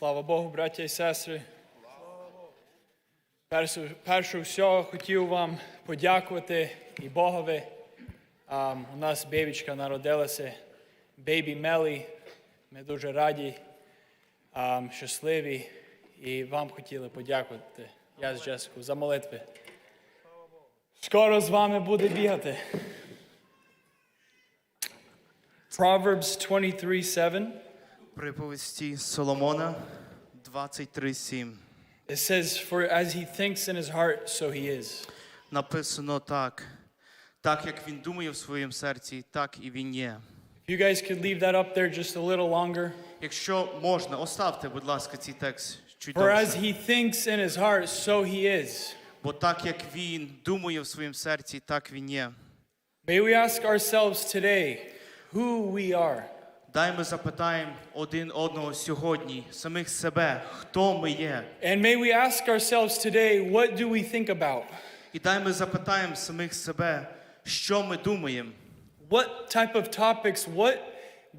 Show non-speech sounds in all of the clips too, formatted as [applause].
Слава Богу, браття і сестри. Перше, перше всього хотів вам подякувати і Богові. А, у нас бебічка народилася, бейбі Мелі. Ми дуже раді, а, щасливі і вам хотіли подякувати. Я з Джесикою за молитви. Скоро з вами буде бігати. Proverbs 23:7. Приповісті Соломона 23.7. It says, For as he thinks in his heart, so he is. Написано так. Так як він думає в своєму серці, так і він є. If you guys could leave that up there just a little longer. Якщо можна, оставте, будь ласка, цей текст чуть For as довше. he thinks in his heart, so he is. Бо так як він думає в своєму серці, так він є. May we ask ourselves today who we are. Дай ми запитаємо один одного сьогодні, самих себе, хто ми є. And may we ask ourselves today, what do we think about? І дай ми запитаємо самих себе, що ми думаємо. What type of topics, what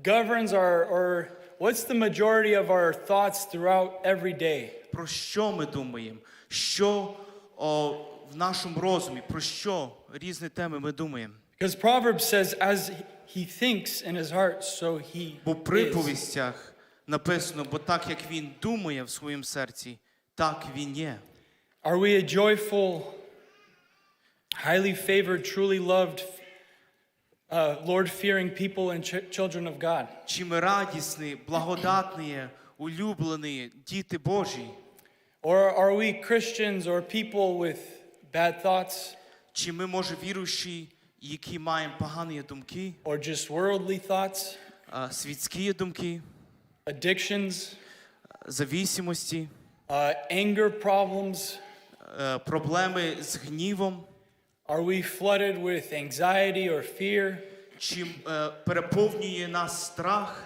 governs our, or what's the majority of our thoughts throughout every day? Про що ми думаємо? Що о, в нашому розумі, про що різні теми ми думаємо? Because Proverbs says, as he thinks in his heart, so he Бо в is. приповістях написано, бо так як він думає в своєму серці, так він є. Are we a joyful, highly favored, truly loved, uh, Lord fearing people and ch- children of God? Чи ми радісні, благодатні, улюблені, діти Божі? Or are we Christians or people with bad thoughts Чи ми, може, віруючі, які маємо погані думки, or just worldly thoughts, а, світські думки, addictions, завісимості, uh, anger problems? е, проблеми з гнівом? Are we flooded with anxiety or fear? Чи е, переповнює нас страх?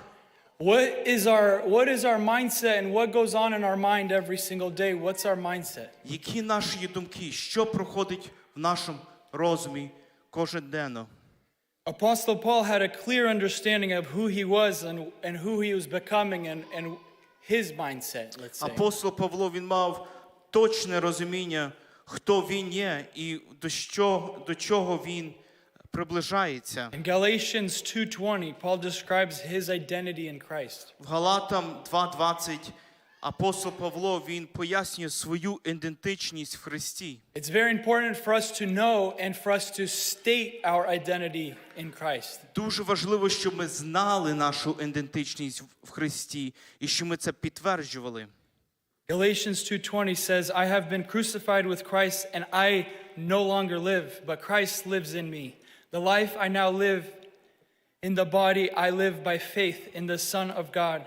What is our what is our mindset and what goes on in our mind every single day? What's our mindset? Які наші є думки? Що проходить в нашому розумі кожен Apostle Paul had a clear understanding of who he was and, and who he was becoming and, and his mindset, let's say. Апостол Павло він мав точне розуміння, хто він є і до, що, до чого він приближається. In Galatians 2:20, Paul describes his identity in Christ. В Галатам 2.20 апостол Павло він пояснює свою ідентичність в Христі. It's very important for us to know and for us to state our identity in Christ. Дуже важливо, щоб ми знали нашу ідентичність в- в Христі і щоб ми це підтверджували. Galatians 2:20 says, "I have been crucified with Christ and I no longer live, but Christ lives in me. The life I now live in the body I live by faith in the Son of God,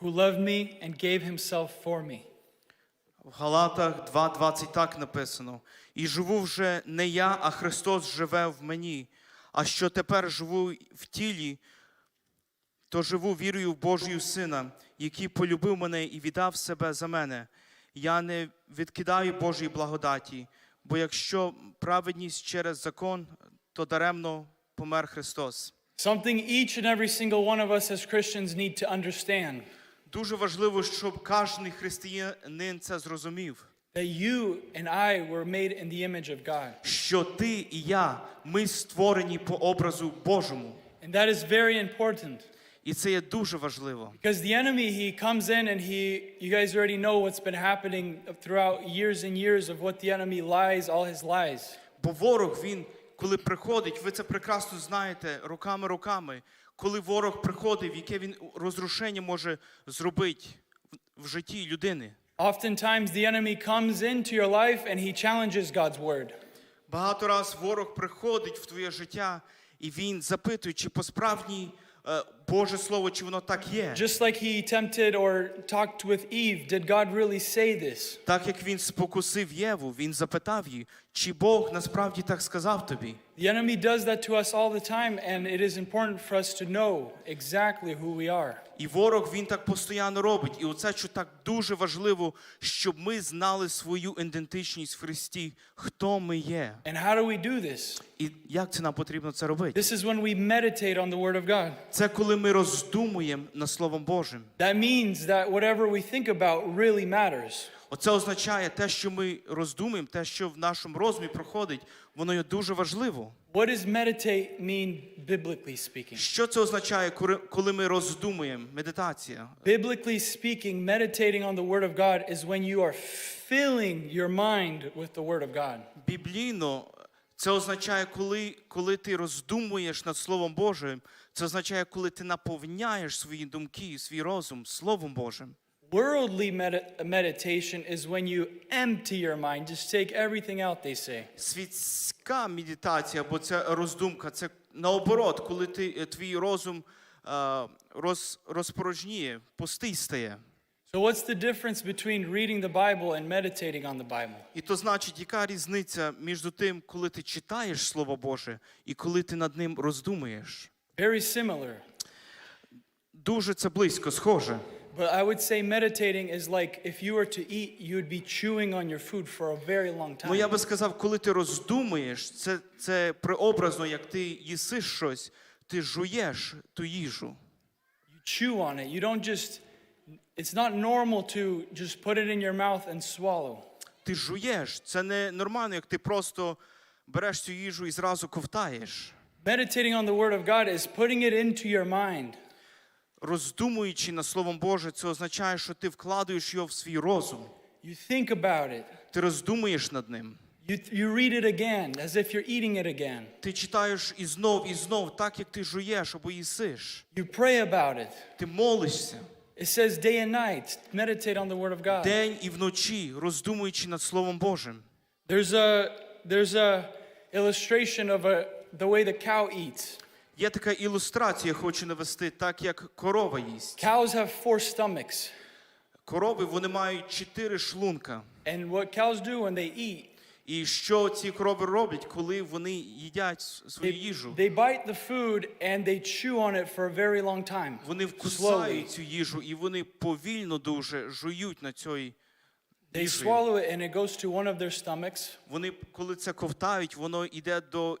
Who loved me and gave himself for me." В Галатах 2.20 так написано: І живу вже не я, а Христос живе в мені. А що тепер живу в тілі, то живу вірою в Божою Сина, який полюбив мене і віддав себе за мене. Я не відкидаю Божої благодаті, бо якщо праведність через закон, то даремно помер Христос. Something each and every single one of us as Christians need to understand Дуже важливо, щоб кожен християнин це зрозумів. that you and I were made in the image of God. що ти і я, ми створені по образу Божому. And that is very important. І це є дуже важливо. Because the enemy, he comes in and he, you guys already know what's been happening throughout years and years of what the enemy lies, all his lies. Бо ворог, він, коли приходить, ви це прекрасно знаєте, руками-руками, коли ворог приходить, яке він розрушення може зробити в- житті людини. Oftentimes, the enemy comes into your life and he challenges God's word. Багато раз ворог приходить в твоє життя, і він запитує, чи по справжній е, Боже Слово, чи воно так є. Just like he tempted or talked with Eve, did God really say this? Так як він спокусив Єву, він запитав її, чи Бог насправді так сказав тобі. The enemy does that to us all the time, and it is important for us to know exactly who we are. І ворог він так постійно робить. І оце що так дуже важливо, щоб ми знали свою ідентичність в Христі, хто ми є. And how do we do this? І як це нам потрібно це робити? This is when we meditate on the word of God. Це коли ми роздумуємо над Словом Божим. That means that whatever we think about really matters. Оце означає те, що ми роздумуємо, те, що в нашому розумі проходить, воно є дуже важливо. What does meditate mean biblically speaking? Що це означає, коли- коли ми роздумуємо? Медитація. Biblically speaking, meditating on the Word of God is when you are filling your mind with the Word of God. Біблійно це означає, коли, коли ти роздумуєш над Словом Божим, це означає, коли ти наповняєш свої думки, свій розум Словом Божим. Worldly medi- meditation is when you empty your mind, just take everything out, they say. Світська медитація, або це роздумка, це наоборот, коли ти, твій розум е, роз, розпорожніє, пустий стає. So, what's the difference between reading the Bible and meditating on the Bible? І то значить, яка різниця між тим, коли ти читаєш Слово Боже і коли ти над ним роздумуєш? Very similar. Дуже це близько, схоже. But I would say meditating is like if you were to eat, you would be chewing on your food for a very long Ну я time. би сказав, коли ти роздумуєш, це, це преобразно, як ти їсиш щось, ти жуєш ту їжу. You chew on it. You don't just, it's not normal to just put it in your mouth and swallow. Ти жуєш. Це не нормально, як ти просто береш цю їжу і зразу ковтаєш. Meditating on the Word of God is putting it into your mind. Роздумуючи над Словом Боже, це означає, що ти вкладаєш його в свій розум. You think about it. Ти роздумуєш над ним. You, you read it again as if you're eating it again. Ти читаєш і знов, і знов, так як ти жуєш або їсиш. You pray about it. Ти молишся It says day and night, meditate on the Word of God. день і вночі, роздумуючи над Словом Божим. There's a, there's a illustration of a, the way the cow eats. Є така ілюстрація, хочу навести, так як корова їсть. Cows have four stomachs. Корови вони мають чотири шлунка. And what cows do when they eat, І що ці корови роблять, коли вони їдять свою їжу? they bite the food and they chew on it for a very long time. Вони вкусають цю їжу і вони повільно дуже жують на цій They swallow it and it goes to one of their stomachs. Вони, коли це ковтають, воно йде до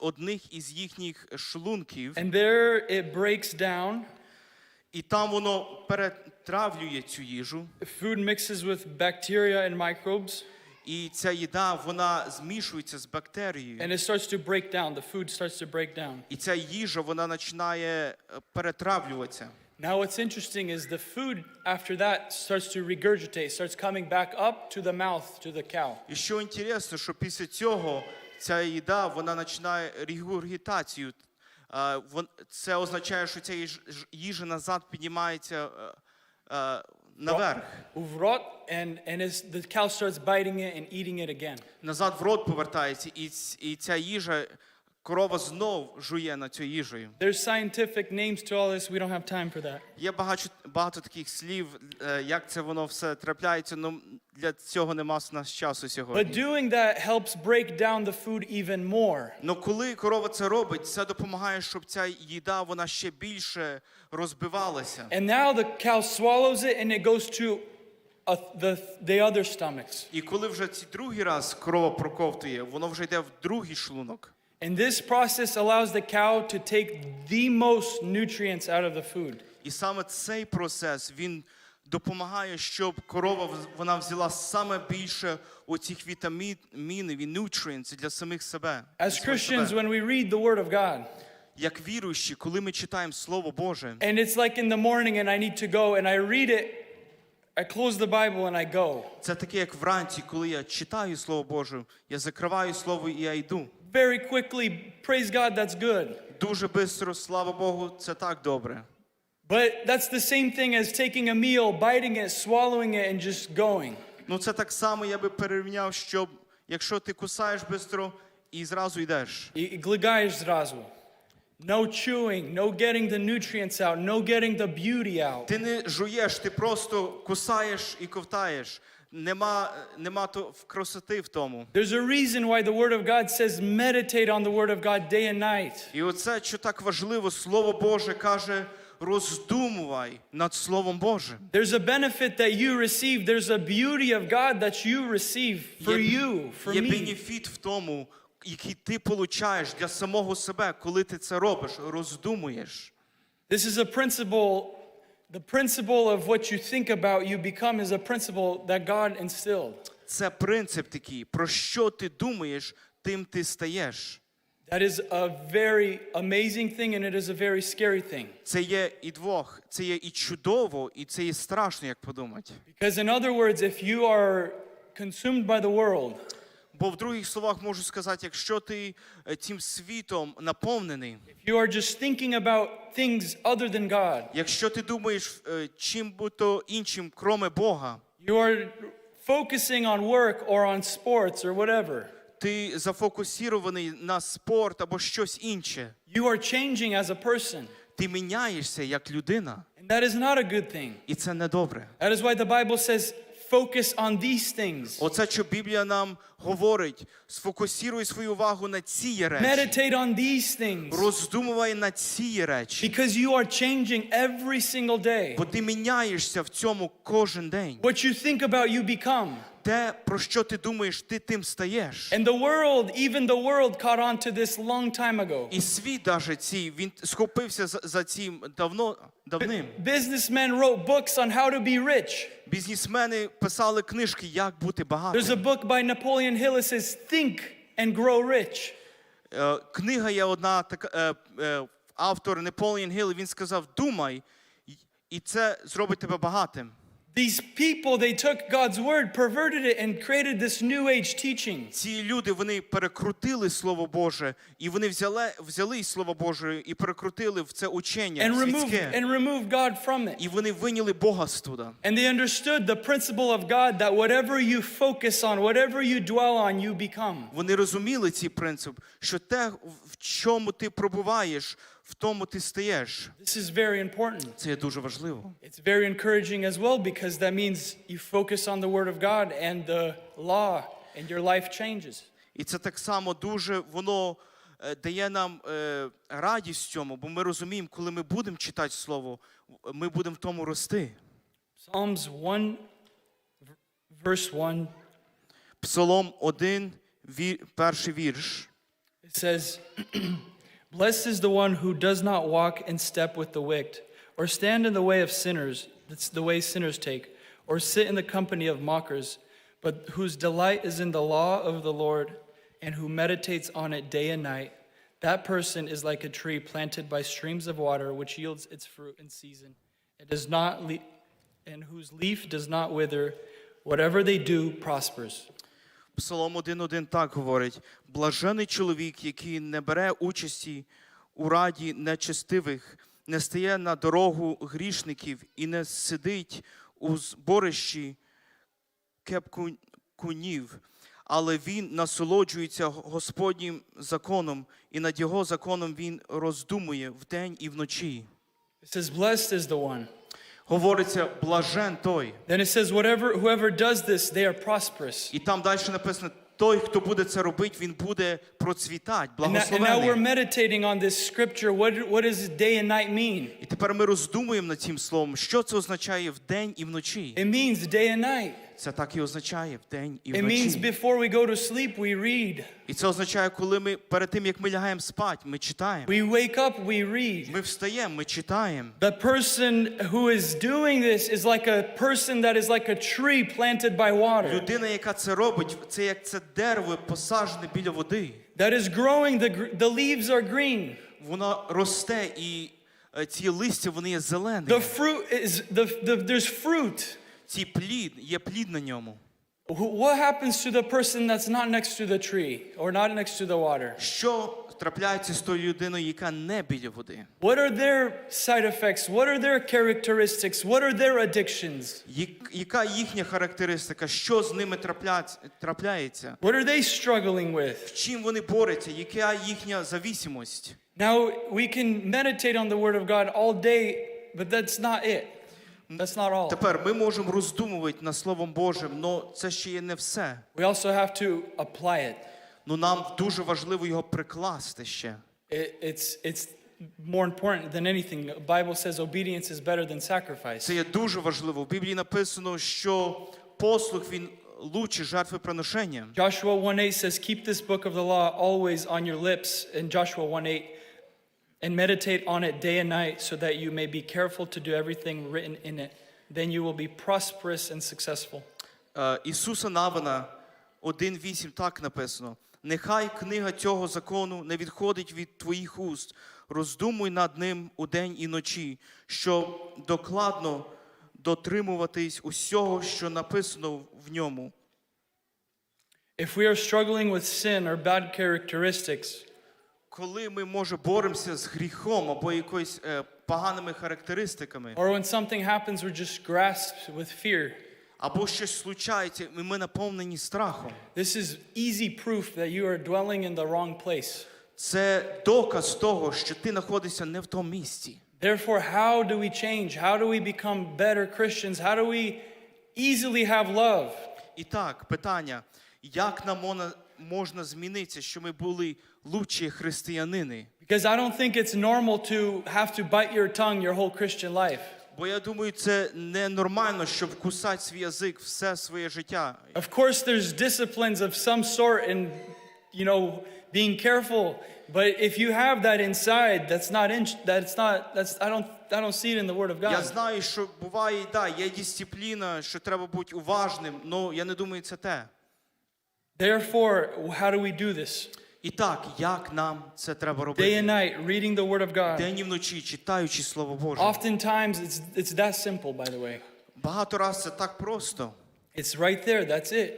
одних із їхніх шлунків, And there it breaks down. і там воно перетравлює цю їжу. Food mixes with bacteria and microbes І ця їда вона змішується з бактерією. and it starts to break down. The food starts to break down. І ця їжа вона починає е, перетравлюватися. Now, what's interesting is the food after that starts to regurgitate, starts coming back up to the mouth, to the cow. І що інтересно, що після цього ця їда вона починає регургітацію. Е, Це означає, що ця їжа назад піднімається е, В рот, and, and the cow starts biting it and eating it again. Назад в рот повертається, і, і ця їжа, корова знов жує на цю їжею. There's scientific names to all this. We don't have time for that. Є багато, багато таких слів, е, як це воно все трапляється, але для цього нема в нас часу сьогодні. But doing that helps break down the food even more. Ну коли корова це робить, це допомагає, щоб ця їда вона ще більше розбивалася. And now the cow swallows it and it goes to uh, the, the other stomachs. І коли вже ці другий раз корова проковтує, воно вже йде в другий шлунок. And this process allows the cow to take the most nutrients out of the food. І саме цей процес він допомагає, щоб корова вз- вона взяла саме більше оцих вітамінів і nutrients для самих себе. для As самих Christians, себе. when we read the Word of God, Як віруючі, коли ми читаємо Слово Боже, and it's like in the morning and I need to go and I read it, I close the Bible and I go. це таке, як вранці, коли я читаю Слово Боже, я закриваю слово і я йду. Very quickly, praise God, that's good. Дуже швидко, слава Богу, це так добре. But that's the same thing as taking a meal, biting it, swallowing it, and just going. Ну це так само я би перерівняв, що якщо ти кусаєш швидко і зразу йдеш. І глигаєш зразу. No chewing, no getting the nutrients out, no getting the beauty out. Ти не жуєш, ти просто кусаєш і ковтаєш. Нема, нема то в красоти в тому. There's a reason why the Word of God says meditate on the Word of God day and night. І оце, що так важливо, Слово Боже каже, роздумувай над Словом Божим. There's a benefit that you receive, there's a beauty of God that you receive for you, for є me. бенефіт в тому, який ти получаєш для самого себе, коли ти це робиш, роздумуєш. This is a principle. The principle of what you think about, you become, is a principle that God instilled. Це принцип такий. Про що ти думаєш, тим ти стаєш. That is a very amazing thing, and it is a very scary thing. Це є і двох. Це є і чудово, і це є страшно, як подумати. Because, in other words, if you are consumed by the world, Бо в других словах можу сказати, якщо ти е, цим світом наповнений, if you are just thinking about things other than God, якщо ти думаєш е, чим будь-то іншим, кроме Бога, you are focusing on work or on sports or whatever, ти зафокусірований на спорт або щось інше, you are changing as a person. ти міняєшся як людина, And that is not a good thing. і це не добре. That is why the Bible says, focus on these things. Оце, що Біблія нам говорить, сфокусируй свою увагу на ці речі, Meditate on these things. роздумувай на ці речі, Because you are changing every single day. бо ти міняєшся в цьому кожен день. What you think about, you become. Те, про що ти думаєш, ти тим стаєш. And the world, even the world, caught on to this long time ago. І світ даже цей, він схопився за, за цим давно, давним. Businessmen wrote books on how to be rich. Бізнесмени писали книжки, як бути There's a book by Napoleon Hill that says, Think and grow rich. Е, Книга є одна така, е, е, автор Неполіон Гіл, він сказав, думай, і це зробить тебе багатим. These people, they took God's word, perverted it, and created this new age teaching. Ці люди вони перекрутили Слово Боже, і вони взяли, взяли із Слова Божого і перекрутили в це учення And removed, світське. and removed God from it. І вони виняли Бога з туди. And they understood the principle of God that whatever you focus on, whatever you dwell on, you become. Вони розуміли цей принцип, що те, в чому ти пробуваєш, в тому ти стаєш. This is very important. Це є дуже важливо. It's very encouraging as well because that means you focus on the Word of God and the law, and your life changes. І це так само дуже воно е, дає нам е, радість цьому, бо ми розуміємо, коли ми будемо читати слово, ми будемо в тому рости. Psalms 1, verse 1, Псалом 1, ві, перший вірш. it says, [clears throat] Blessed is the one who does not walk in step with the wicked, or stand in the way of sinners, that's the way sinners take, or sit in the company of mockers, but whose delight is in the law of the Lord, and who meditates on it day and night. That person is like a tree planted by streams of water, which yields its fruit in season. It does not le- and whose leaf does not wither. Whatever they do prospers. Псалом 1.1 так говорить: блажений чоловік, який не бере участі у раді нечестивих, не стає на дорогу грішників і не сидить у зборищі кепкунів, але він насолоджується Господнім законом, і над його законом він роздумує вдень і вночі. It says, Blessed is the one. Говориться, блажен той. Then it says, Whatever whoever does this, they are prosperous. І там далі написано: той, хто буде це робити, він буде процвітати, And, and now we're meditating on this scripture. What, what does day and night mean? І тепер ми роздумуємо над цим словом, що це означає вдень і вночі. It means day and night. Це так і означає вдень і It means вночі. before we go to sleep, we read. І це означає, коли ми перед тим як ми лягаємо спати, ми читаємо. We wake up, we read. Ми встаємо, ми читаємо. The person who is doing this is like a person that is like a tree planted by water, Людина, яка це робить, це як це дерево посаджене біля води. that is growing, the, gr- the leaves are green. Воно росте і е, ці листя вони є зелені. The fruit is, the, the, there's fruit. Ці плід, є плід на ньому. Wh- What happens to the person that's not next to the tree or not next to the water? Що трапляється з тою людиною, яка не біля води? What are their side effects? What are their characteristics? What are their addictions? Як- Яка їхня характеристика? Що з ними трапля- трапляється? What are they struggling with? Чим вони борються? Яка їхня зависимость? Now, we can meditate on the Word of God all day, but that's not it. That's not all. Тепер ми можемо роздумувати над Словом Божим, але це ще є не все. We also have to apply it. Ну нам дуже важливо його прикласти ще. It- It's, it's more important than anything. The Bible says obedience is better than sacrifice. Це є дуже важливо. В Біблії написано, що послух він лучше жертви приношення. Joshua 1:8 says, "Keep this book of the law always on your lips." In Joshua 1:8, and meditate on it day and night so that you may be careful to do everything written in it. Then you will be prosperous and successful. Е, Ісуса Навина 1.8 так написано. Нехай книга цього закону не відходить від твоїх уст. Роздумуй над ним удень і ночі, щоб докладно дотримуватись усього, що написано в ньому. If we are struggling with sin or bad characteristics, Коли ми, може, боремося з гріхом або якоюсь е, поганими характеристиками, or when something happens, we're just grasped with fear, або щось случається, і ми наповнені страхом, this is easy proof that you are dwelling in the wrong place. це доказ того, що ти знаходишся не в тому місці. Therefore, how do we change? How do we become better Christians? How do we easily have love? І так, питання: як нам можна, можна змінитися, що ми були лучші християнини? Because I don't think it's normal to have to bite your tongue your whole Christian life. Бо я думаю, це ненормально, щоб кусати свій язик все своє життя. Of course, there's disciplines of some sort in, you know, being careful. But if you have that inside, that's not in, that's not that's I don't I don't see it in the Word of Я God. знаю, що буває, да, є дисципліна, що треба бути уважним, але я не думаю, це те. Therefore, how do we do this? І так, як нам це треба Day робити? and night, reading the Word of God. День і вночі, читаючи Слово Боже. Oftentimes, it's it's that simple. By the way, Багато раз це так просто. it's right there. That's it.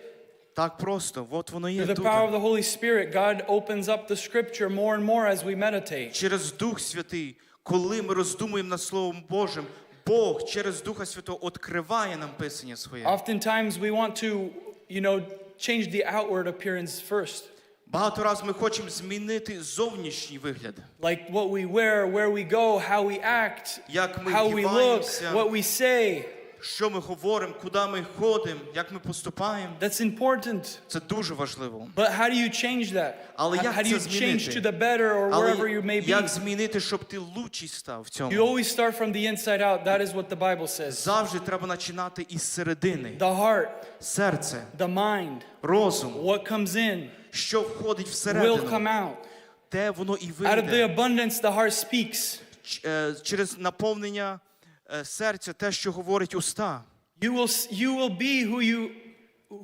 Так просто. От воно є Through the тут. power of the Holy Spirit, God opens up the Scripture more and more as we meditate. Через Дух Святий, коли ми роздумуємо над Словом Божим, Бог через Духа Святого відкриває нам Писання своє. Oftentimes, we want to, you know, change the outward appearance first, Багато раз ми хочемо змінити зовнішній вигляд. like what we wear, where we go, how we act, Як ми how we look, what we say. Що ми говоримо, куди ми ходимо, як ми поступаємо. That's important. Це дуже важливо. But how do you change that? Але як how do you change to the better or wherever you may be? як змінити, щоб ти лучший став в You always start from the inside out. That is what the Bible says. Завжди треба починати із середини. The heart, Серце, the mind, розум, what comes in що входить will come всередину, out. те воно і Out of the вийде. abundance, the heart speaks. Ч- е, Через наповнення е, серця, те, що говорить уста. You will, you will be who you,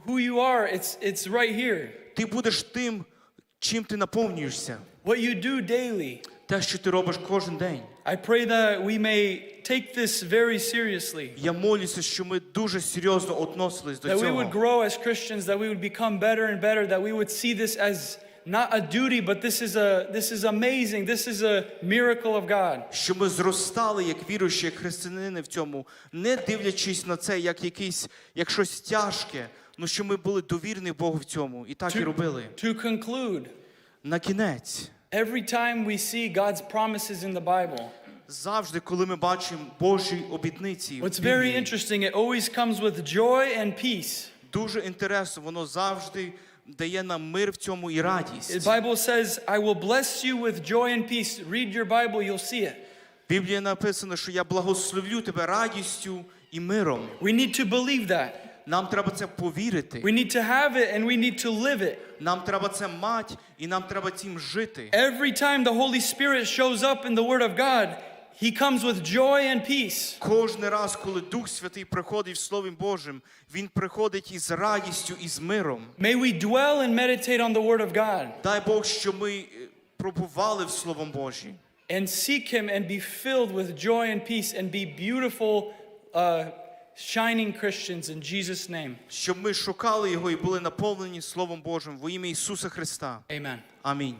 who you are. It's, it's right here. Ти будеш тим, чим ти наповнюєшся. What you do daily. Те, що ти робиш кожен день. I pray that we may take this very seriously. Я молюся, що ми дуже серйозно относились до That we would цього. grow as Christians, that we would become better and better, that we would see this as not a duty, but this is a this is amazing. This is a miracle of God. Що ми зростали як віруючі, як християнини в цьому, не дивлячись на це як якийсь, як щось тяжке, ну що ми були довірні Богу в цьому. І так і робили. To conclude, На кінець, every time we see God's promises in the Bible, завжди, коли ми бачимо Божі обітниці, в what's very Біблії, interesting, it always comes with joy and peace. дуже інтересно, воно завжди дає нам мир в цьому і The радість. Bible says, I will bless you with joy and peace. Read your Bible, you'll see it. В Біблії написано, що я благословлю тебе радістю і миром. We need to believe that. Нам треба це повірити. We need to have it and we need to live it. Нам треба це мати, і нам треба цим жити. Every time the Holy Spirit shows up in the Word of God, He comes with joy and peace. Кожен раз, коли Дух Святий приходить в Слові Божим, Він приходить із радістю і з миром. May we dwell and meditate on the Word of God Дай Бог, що ми е, пробували в Словом Божім. and seek Him and be filled with joy and peace and be beautiful, uh, shining Christians in Jesus' name. Щоб ми шукали Його і були наповнені Словом Божим во ім'я Ісуса Христа. Amen. Амінь.